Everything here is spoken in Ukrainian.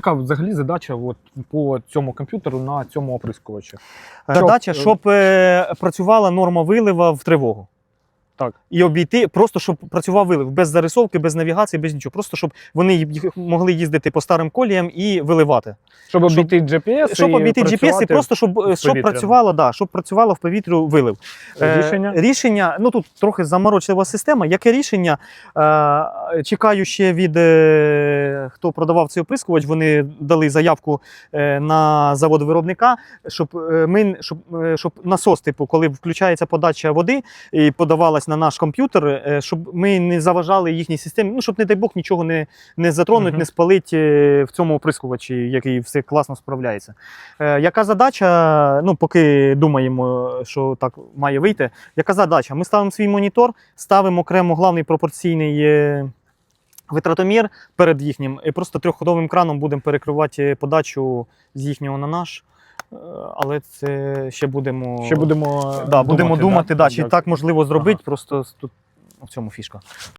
Яка взагалі задача от, по цьому комп'ютеру на цьому оприскувачі? Задача, Щоб, щоб е, працювала норма вилива в тривогу. Так. І обійти, просто щоб працював вилив без зарисовки, без навігації, без нічого. Просто щоб вони могли їздити по старим коліям і виливати. Щоб Щоб- обійти GPS щоб і обійти GPS і просто щоб, е, щоб працювало, да, щоб працювало в повітрю вилив. Е, Рішення? рішення, ну тут трохи заморочлива система. Яке рішення? Е, чекаю ще від е, хто продавав цей оприскувач, вони дали заявку е, на завод виробника, щоб е, ми щоб, е, щоб насос, типу, коли включається подача води і подавалась на наш комп'ютер, щоб ми не заважали їхній системі, ну щоб, не дай Бог, нічого не, не затронуть, Мгм. не спалить в цьому оприскувачі, який все класно справляється. Яка задача? Ну, поки думаємо, що так має вийти. Яка задача? Ми ставимо свій монітор, ставимо окремо главний пропорційний. Витратомір перед їхнім, і просто трьохходовим краном будемо перекривати подачу з їхнього на наш. Е, Але це ще будемо, Ще будемо, да, будемо думати, да, чи так можливо зробити, просто тут в цьому фішка.